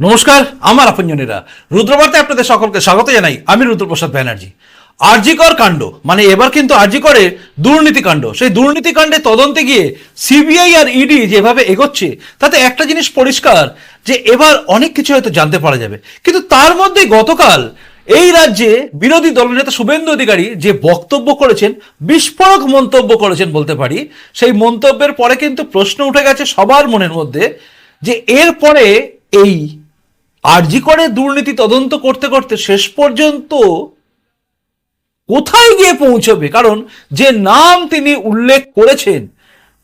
নমস্কার, আমার আপনজনেরা। রুদ্রবার্তায় আপনাদের সকলকে স্বাগত জানাই আমি রুদ্রপ্রসাদ ব্যানার্জি। আরজিকর কাণ্ড মানে এবার কিন্তু আরজিকরের দুর্নীতি কাণ্ড, সেই দুর্নীতি কাণ্ডে তদন্তে গিয়ে সিবিআই আর ইডি যেভাবে এগোচ্ছে, তাতে একটা জিনিস পরিষ্কার, যে এবার অনেক কিছু হয়তো জানতে পারা যাবে। কিন্তু তার মধ্যে গতকাল এই রাজ্যে বিরোধী দলনেতা শুভেন্দু অধিকারী যে বক্তব্য করেছেন, বিস্ফোরক মন্তব্য করেছেন বলতে পারি, সেই মন্তব্যের পরে কিন্তু প্রশ্ন উঠে গেছে সবার মনের মধ্যে, যে এরপরে এই আরজি করে দুর্নীতি তদন্ত করতে করতে শেষ পর্যন্ত কোথায় গিয়ে পৌঁছবে? কারণ যে নাম তিনি উল্লেখ করেছেন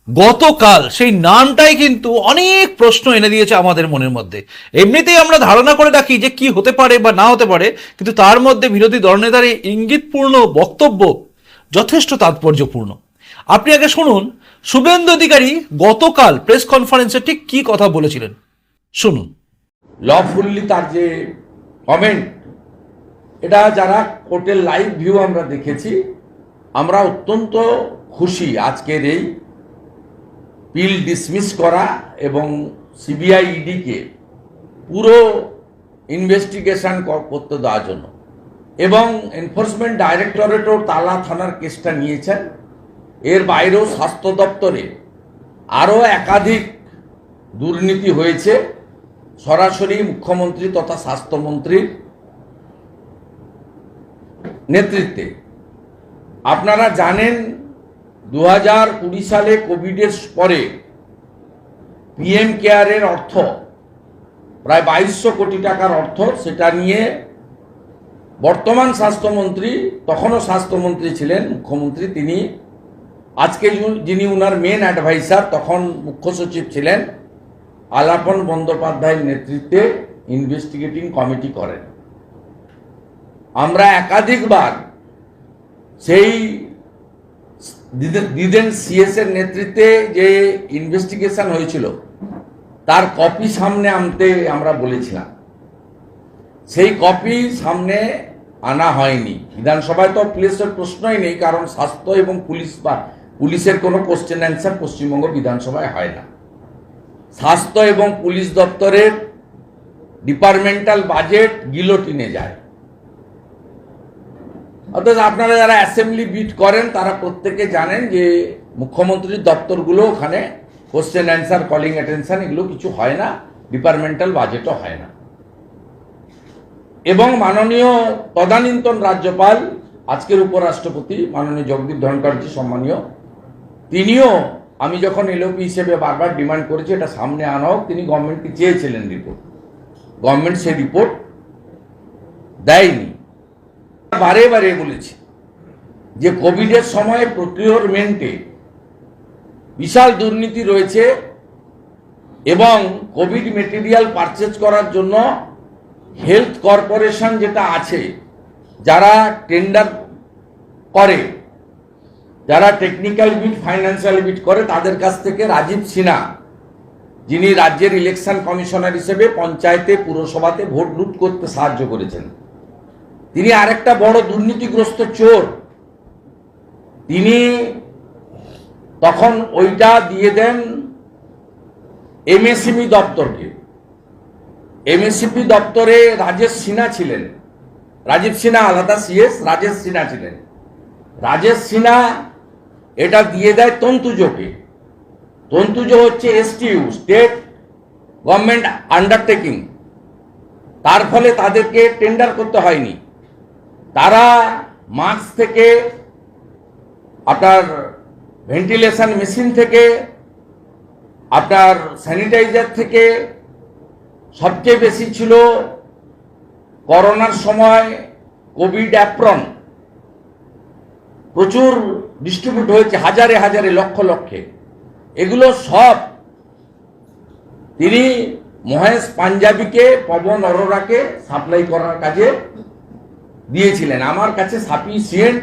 গতকাল, সেই নামটাই কিন্তু অনেক প্রশ্ন এনে দিয়েছে আমাদের মনের মধ্যে। এমনিতেই আমরা ধারণা করে রাখি যে কি হতে পারে বা না হতে পারে, কিন্তু তার মধ্যে বিরোধী দলনেতার এই ইঙ্গিতপূর্ণ বক্তব্য যথেষ্ট তাৎপর্যপূর্ণ। আপনি আগে শুনুন, শুভেন্দু অধিকারী গতকাল প্রেস কনফারেন্সে ঠিক কি কথা বলেছিলেন? শুনুন। লফুল্লি তার যে কমেন্ট এটা যারা কোর্টের লাইভ ভিউ আমরা দেখেছি, আমরা অত্যন্ত খুশি আজকের এই পিল ডিসমিস করা এবং সিবিআই ইডিকে পুরো ইনভেস্টিগেশন করতে দেওয়ার জন্য। এবং এনফোর্সমেন্ট ডাইরেক্টরেটও তালা থানার কেসটা নিয়েছেন। এর বাইরেও স্বাস্থ্য দপ্তরে আরও একাধিক দুর্নীতি হয়েছে। সরাসরি মুখ্যমন্ত্রী তথা স্বাস্থ্যমন্ত্রীর নেতৃত্বে। আপনারা জানেন দু হাজার কুড়ি সালে কোভিডের পরে পিএম কেয়ারের অর্থ, প্রায় বাইশশো কোটি টাকার অর্থ সেটা নিয়ে বর্তমান স্বাস্থ্যমন্ত্রী, তখনও স্বাস্থ্যমন্ত্রী ছিলেন মুখ্যমন্ত্রী, তিনি আজকে যিনি- উনার মেন অ্যাডভাইসার তখন মুখ্য সচিব ছিলেন। আলাপন বন্দ্যোপাধ্যায়ের নেতৃত্বে ইনভেস্টিগেটিং কমিটি করেন। আমরা একাধিকবার সেই দিদেন সিএস এর নেতৃত্বে যে ইনভেস্টিগেশন হয়েছিল, তার কপি সামনে আনতে আমরা বলেছিলাম। সেই কপি সামনে আনা হয়নি। বিধানসভায় তো প্লেসের প্রশ্নই নেই, কারণ স্বাস্থ্য এবং পুলিশ বা পুলিশের কোনো কোশ্চেন অ্যান্সার পশ্চিমবঙ্গ বিধানসভায় হয় না। স্বাস্থ্য এবং পুলিশ দপ্তরের ডিপার্টমেন্টাল বাজেট গিলোটিনে যায়। অর্থাৎ আপনারা যারা অ্যাসেম্বলি বিট করেন, তারা প্রত্যেকে জানেন যে মুখ্যমন্ত্রীর দপ্তরগুলো ওখানে কোশ্চেন অ্যান্সার কলিং অ্যাটেনশন এগুলো কিছু হয় না ডিপার্টমেন্টাল বাজেটও হয় না। এবং মাননীয় তদানীন্তন রাজ্যপাল, আজকের উপরাষ্ট্রপতি মাননীয় জগদীপ ধনকরজি সম্মানীয়, তিনিও আমি যখন এলওপি হিসেবে বারবার ডিমান্ড করেছি, এটা সামনে আনা হোক, তিনি গভর্নমেন্টকে চেয়েছিলেন রিপোর্ট গভর্নমেন্ট সেই রিপোর্ট দেয়নি। বারে বারে বলেছি যে কোভিডের সময় প্রকিউরমেন্টে বিশাল দুর্নীতি রয়েছে এবং কোভিড মেটেরিয়াল পারচেজ করার জন্য হেলথ কর্পোরেশন যেটা আছে, যারা টেন্ডার করে যারা টেকনিক্যাল বিট ফাইন্যান্সিয়াল বিট করে, তাদের কাছ থেকে রাজীব সিনহা, যিনি রাজ্যের ইলেকশন কমিশনার হিসেবে পঞ্চায়েতে, পুরসভাতে ভোট লুট করতে সাহায্য করেছেন। তিনি আরেকটা বড় দুর্নীতিগ্রস্ত চোর। তিনি তখন ওইটা দিয়ে দেন এমএসএমই দপ্তরকে। এমএসসিপি দপ্তরে রাজেশ সিনহা ছিলেন। রাজীব সিনহা আলাদা সিএস রাজেশ সিনহা ছিলেন। রাজেশ সিনহা এটা দিয়ে দেয় তন্তুজকে। তন্তুজ হচ্ছে এসটিইউ স্টেট গভর্নমেন্ট আন্ডারটেকিং তার ফলে তাদেরকে টেন্ডার করতে হয়নি। তারা মাস্ক থেকে, আপনার ভেন্টিলেশন মেশিন থেকে, আপনার স্যানিটাইজার থেকে, সবচেয়ে বেশি ছিল করোনার সময় কোভিড অ্যাপ্রন প্রচুর ডিস্ট্রিবিউট হয়েছে হাজারে হাজারে লক্ষ লক্ষে। এগুলো সব তিনি মহেশ পাঞ্জাবিকে পবন অরোরাকে সাপ্লাই করার কাজে দিয়েছিলেন। আমার কাছে সাফিসিয়েন্ট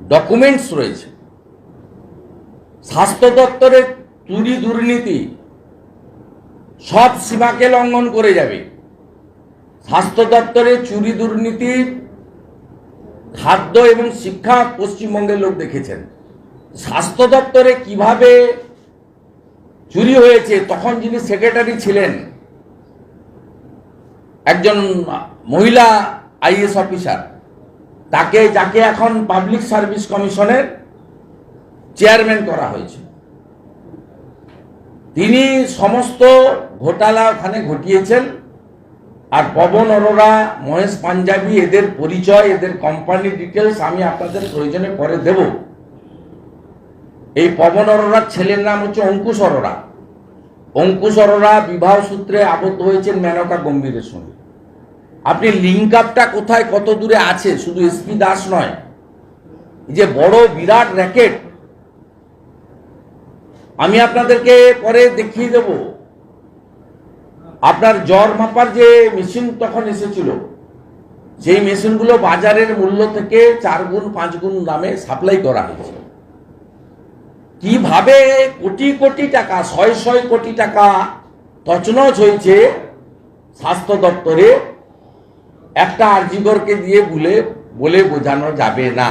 ডকুমেন্টস রয়েছে। স্বাস্থ্য দপ্তরের চুরি দুর্নীতি সব সীমাকে লঙ্ঘন করে যাবে। স্বাস্থ্য দপ্তরে চুরি দুর্নীতি খাদ্য এবং শিক্ষা পশ্চিমবঙ্গের লোক দেখেছেন। স্বাস্থ্য দপ্তরে কীভাবে চুরি হয়েছে, তখন যিনি সেক্রেটারি ছিলেন, একজন মহিলা আইএস অফিসার, তাকে, যাকে এখন পাবলিক সার্ভিস কমিশনের চেয়ারম্যান করা হয়েছে। তিনি সমস্ত ঘোটালা ওখানে ঘটিয়েছেন। আর পবন, অরোরা, মহেশ পাঞ্জাবি, এদের পরিচয়, এদের কোম্পানির ডিটেলস আমি আপনাদের প্রয়োজনে পরে দেব। এই পবন, অরোরার ছেলের নাম হচ্ছে অঙ্কুশ অরোরা। অঙ্কুশ অরোরা বিবাহ সূত্রে আবদ্ধ হয়েছেন মেনকা গম্ভীরের সঙ্গে। আপনি লিঙ্ক আপটা কোথায় কত দূরে আছে? শুধু এসপি দাস নয়। যে বড় বিরাট র্যাকেট আমি আপনাদেরকে পরে দেখিয়ে দেব। আপনার জ্বর মাপার যে মেশিন তখন এসেছিল, সেই মেশিনগুলো বাজারের মূল্য থেকে চার গুণ, পাঁচ গুণ দামে সাপ্লাই করা হয়েছে। কীভাবে কোটি কোটি টাকা ছয় ছয় কোটি টাকা তছনছ হয়েছে স্বাস্থ্য দপ্তরে, একটা আরজিগরকে দিয়ে বলে বলে বোঝানো যাবে না।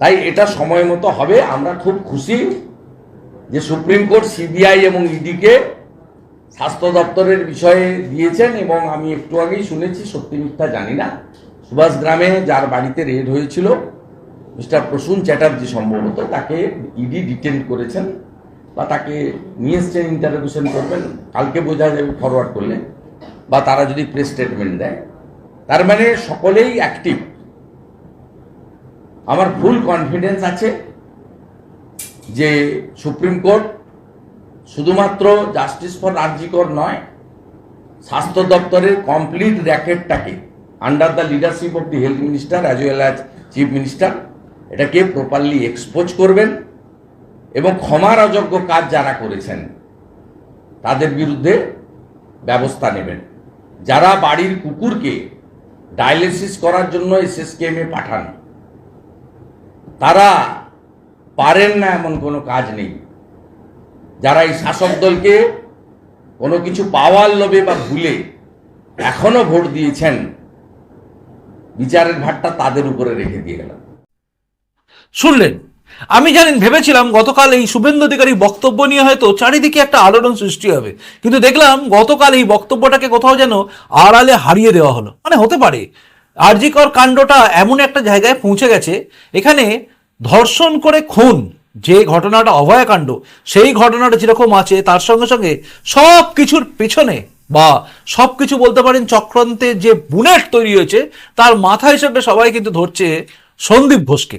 তাই এটা সময় মতো হবে, আমরা খুব খুশি যে সুপ্রিম কোর্ট, সিবিআই এবং ইডিকে স্বাস্থ্য দপ্তরের বিষয়ে দিয়েছেন এবং আমি একটু আগেই শুনেছি, সত্যি মিথ্যা জানি না। সুভাষ গ্রামে যার বাড়িতে রেড হয়েছিল, মিস্টার প্রসূন চ্যাটার্জি সম্ভবত, তাকে ইডি ডিটেন করেছেন বা তাকে নিয়ে এসছেন ইন্টারভিউশন করবেন। কালকে বোঝা যাবে ফরওয়ার্ড করলে। বা তারা যদি প্রেস স্টেটমেন্ট দেয়। তার মানে সকলেই অ্যাক্টিভ আমার ফুল কনফিডেন্স আছে যে সুপ্রিম কোর্ট শুধুমাত্র জাস্টিস ফর আরজিকর নয়, স্বাস্থ্য দপ্তরের complete র্যাকেটটাকে under the leadership of the health minister as well as chief minister এটাকে প্রপারলি এক্সপোজ করবেন এবং ক্ষমার অযোগ্য কাজ যারা করেছেন, তাদের বিরুদ্ধে ব্যবস্থা নেবেন। যারা বাড়ির কুকুরকে ডায়ালিসিস করার জন্য এসএসকেএমে পাঠান, তারা পারেন না এমন কোনো কাজ নেই। যারা এই শাসক দলকে কোনো কিছু পাওয়ার লোভে বা ভুলে এখনও ভোট দিয়েছেন, বিচারের ভারটা তাদের উপরে রেখে দিয়ে গেলাম। শুনলেন? আমি জানেন, ভেবেছিলাম গতকাল এই শুভেন্দু অধিকারী বক্তব্য নিয়ে হয়তো চারিদিকে একটা আলোড়ন সৃষ্টি হবে। কিন্তু দেখলাম গতকাল এই বক্তব্যটাকে কোথাও যেন আড়ালে হারিয়ে দেওয়া হলো। মানে হতে পারে। আরজিকর কাণ্ডটা এমন একটা জায়গায় পৌঁছে গেছে, এখানে ধর্ষণ করে খুন। যে ঘটনাটা অভয়াকাণ্ড, সেই ঘটনাটা যেরকম আছে, তার সঙ্গে সঙ্গে সব কিছুর পেছনে বা সব কিছু বলতে পারেন চক্রান্তে যে বুনেট তৈরি হয়েছে, তার মাথা হিসেবে সবাই কিন্তু ধরছে সন্দীপ ঘোষকে।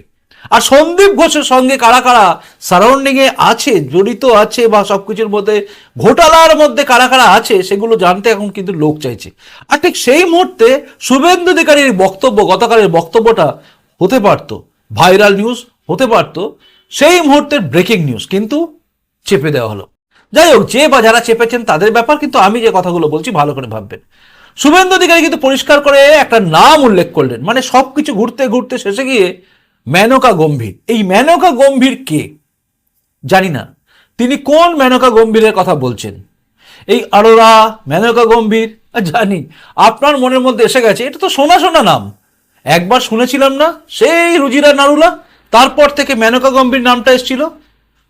আর সন্দীপ ঘোষের সঙ্গে কারা কারা সারাউন্ডিং এ আছে, জড়িত আছে বা সবকিছুর মধ্যে ঘোটালার মধ্যে কারা কারা আছে, সেগুলো জানতে এখন কিন্তু লোক চাইছে। আর ঠিক সেই মুহূর্তে শুভেন্দু অধিকারীর বক্তব্য, গতকালের বক্তব্যটা হতে পারতো। ভাইরাল নিউজ হতে পারতো। সেই মুহূর্তের ব্রেকিং নিউজ কিন্তু চেপে দেওয়া হলো। যাই হোক, যে বা যারা চেপেছেন তাদের ব্যাপার কিন্তু আমি যে কথাগুলো বলছি ভালো করে ভাববেন। শুভেন্দু অধিকারী কিন্তু পরিষ্কার করে একটা নাম উল্লেখ করলেন মানে সবকিছু ঘুরতে ঘুরতে শেষে গিয়ে মেনকা গম্ভীর। এই মেনকা গম্ভীর কে? জানি না। তিনি কোন মেনকা গম্ভীরের কথা বলছেন? এই আরোরা, মেনকা গম্ভীর, জানি, আপনার মনের মধ্যে এসে গেছে, এটা তো শোনা শোনা নাম। একবার শুনেছিলাম না, সেই রুজিরা নারুলা তারপর থেকে মেনকা গম্ভীর নামটা এসেছিল।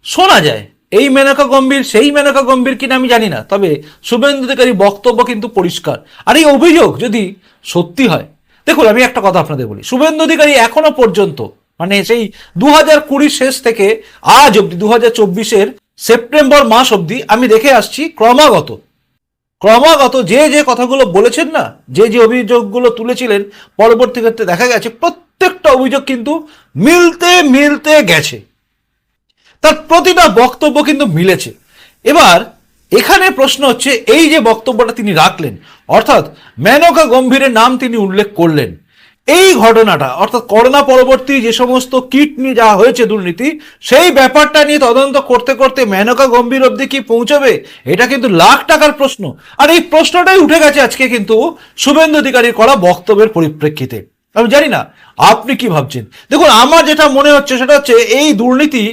শোনা যায়, এই মেনকা গম্ভীর, সেই মেনকা গম্ভীর কিনা আমি জানি না, তবে শুভেন্দু অধিকারী বক্তব্য কিন্তু পরিষ্কার। আর এই অভিযোগ যদি সত্যি হয়, দেখুন, আমি একটা কথা আপনাদের বলি শুভেন্দু অধিকারী এখনও পর্যন্ত মানে সেই দু হাজার কুড়ির শেষ থেকে আজ অব্দি দু হাজার চব্বিশের সেপ্টেম্বর মাস অব্দি আমি দেখে আসছি ক্রমাগত ক্রমাগত যে যে কথাগুলো বলেছেন না, যে যে অভিযোগগুলো তুলেছিলেন, পরবর্তী ক্ষেত্রে দেখা গেছে প্রত্যেকটা অভিযোগ কিন্তু মিলতে মিলতে গেছে। তার প্রতিটা বক্তব্য কিন্তু মিলেছে। এবার এখানে প্রশ্ন হচ্ছে, এই যে বক্তব্যটা তিনি রাখলেন, অর্থাৎ মেনকা গম্ভীরের নাম তিনি উল্লেখ করলেন এই ঘটনাটা, অর্থাৎ করোনা পরবর্তী যে সমস্ত কিট নিয়ে যাওয়া হয়েছে দুর্নীতি, সেই ব্যাপারটা নিয়ে তদন্ত করতে করতে মেনকা গম্ভীর অব্দি কি পৌঁছবে? এটা কিন্তু লাখ টাকার প্রশ্ন। আর এই প্রশ্নটাই উঠে গেছে আজকে কিন্তু শুভেন্দু অধিকারীর করা বক্তব্যের পরিপ্রেক্ষিতে। আমি জানি না, আপনি কি ভাবছেন? দেখুন, আমার যেটা মনে হচ্ছে সেটা হচ্ছে, এই দুর্নীতি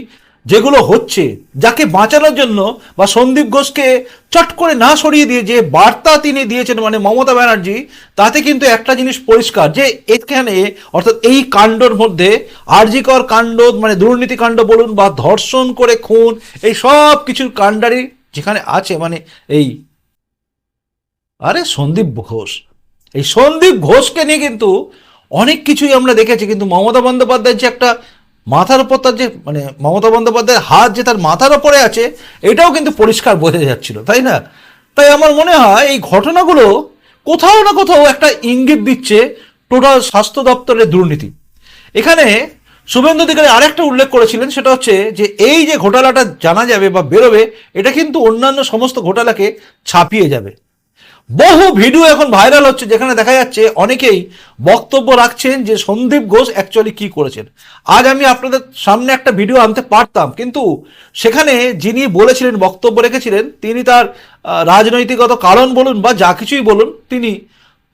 যেগুলো হচ্ছে, যাকে বাঁচানোর জন্য বা সন্দীপ ঘোষকে চট করে না সরিয়ে দিয়ে যে বার্তা তিনি দিয়েছেন মানে মমতা ব্যানার্জি, তাতে কিন্তু একটা জিনিস পরিষ্কার যে এখানে অর্থাৎ এই কাণ্ডর মধ্যে আরজিকর কাণ্ড মানে দুর্নীতি কাণ্ড বলুন বা ধর্ষণ করে খুন, এই সব কিছুর কাণ্ডারি যেখানে আছে মানে এই আরে সন্দীপ ঘোষ। এই সন্দীপ ঘোষকে নিয়ে কিন্তু অনেক কিছুই আমরা দেখেছি, কিন্তু মমতা বন্দ্যোপাধ্যায়ের যে একটা মাথার উপর তার যে মানে মমতা বন্দ্যোপাধ্যায়ের হাত যে তার মাথার ওপরে আছে, এটাও কিন্তু পরিষ্কার বোঝা যাচ্ছিল, তাই না? তাই আমার মনে হয় এই ঘটনাগুলো কোথাও না কোথাও একটা ইঙ্গিত দিচ্ছে টোটাল স্বাস্থ্য দপ্তরের দুর্নীতি। এখানে শুভেন্দু অধিকারী আরেকটা উল্লেখ করেছিলেন, সেটা হচ্ছে যে এই যে ঘোটালাটা জানা যাবে বা বেরোবে, এটা কিন্তু অন্যান্য সমস্ত ঘোটালাকে ছাপিয়ে যাবে। বহু ভিডিও এখন ভাইরাল হচ্ছে যেখানে দেখা যাচ্ছে অনেকেই বক্তব্য রাখছেন যে সন্দীপ ঘোষ অ্যাকচুয়ালি কি করেছেন। আজ আমি আপনাদের সামনে একটা ভিডিও আনতে পারতাম, কিন্তু সেখানে যিনি বলেছিলেন, বক্তব্য রেখেছিলেন, তিনি তার রাজনৈতিকগত কারণ বলুন বা যা কিছুই বলুন, তিনি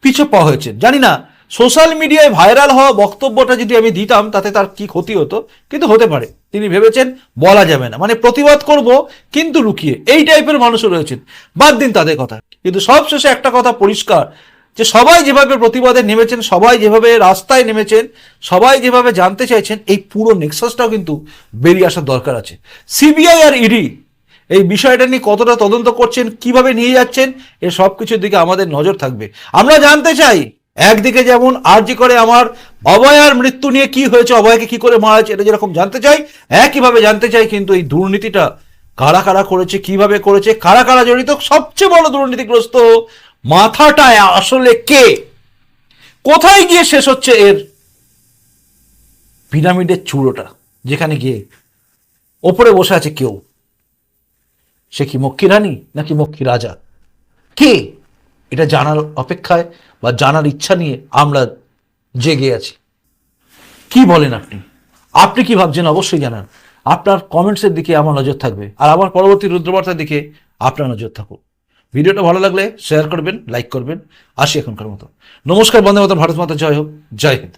পিছু পাওয়া হয়েছেন। জানি না সোশ্যাল মিডিয়ায় ভাইরাল হওয়া বক্তব্যটা যদি আমি দিতাম, তাতে তার কি ক্ষতি হতো? কিন্তু হতে পারে। তিনি ভেবেছেন, বলা যাবে না। মানে প্রতিবাদ করব, কিন্তু লুকিয়ে। এই টাইপের মানুষও রয়েছেন। বাদ দিন তাদের কথা। কিন্তু সবশেষে একটা কথা পরিষ্কার, যে সবাই যেভাবে প্রতিবাদে নেমেছেন, সবাই যেভাবে রাস্তায় নেমেছেন, সবাই যেভাবে জানতে চাইছেন, এই পুরো নেক্সাসটাও কিন্তু বেরিয়ে আসার দরকার আছে। সিবিআই আর ইডি এই বিষয়টা নিয়ে কতটা তদন্ত করছেন, কীভাবে নিয়ে যাচ্ছেন, এ সব কিছুর দিকে আমাদের নজর থাকবে। আমরা জানতে চাই একদিকে যেমন আরজি করে আমার অভয়ার মৃত্যু নিয়ে কি হয়েছে, অভয়কে কি করে মারা হয়েছে, এটা যেরকম জানতে চাই, একইভাবে জানতে চাই কিন্তু এই দুর্নীতিটা কারা কারা করেছে, কীভাবে করেছে, কারা কারা জড়িত, সবচেয়ে বড় দুর্নীতিগ্রস্ত মাথাটা আসলে কে? কোথায় গিয়ে শেষ হচ্ছে এর পিরামিডের চূড়োটা? যেখানে গিয়ে ওপরে বসে আছে কেউ? সে কি মক্ষী রানী নাকি মক্ষী রাজা? কে? এটা জানার অপেক্ষায় বা জানার ইচ্ছা নিয়ে আমরা জেগে আছি। কি বলেন আপনি? আপনি কি ভাবছেন? অবশ্যই জানান। আপনার কমেন্টসের দিকে আমার নজর থাকবে। আর আমার পরবর্তী রুদ্রবার্তার দিকে আপনার নজর থাকুক। ভিডিওটা ভালো লাগলে শেয়ার করবেন লাইক করবেন। আসি এখনকার মতো। নমস্কার বন্ধু মাতা ভারত মাতা, জয় হোক। জয় হিন্দ।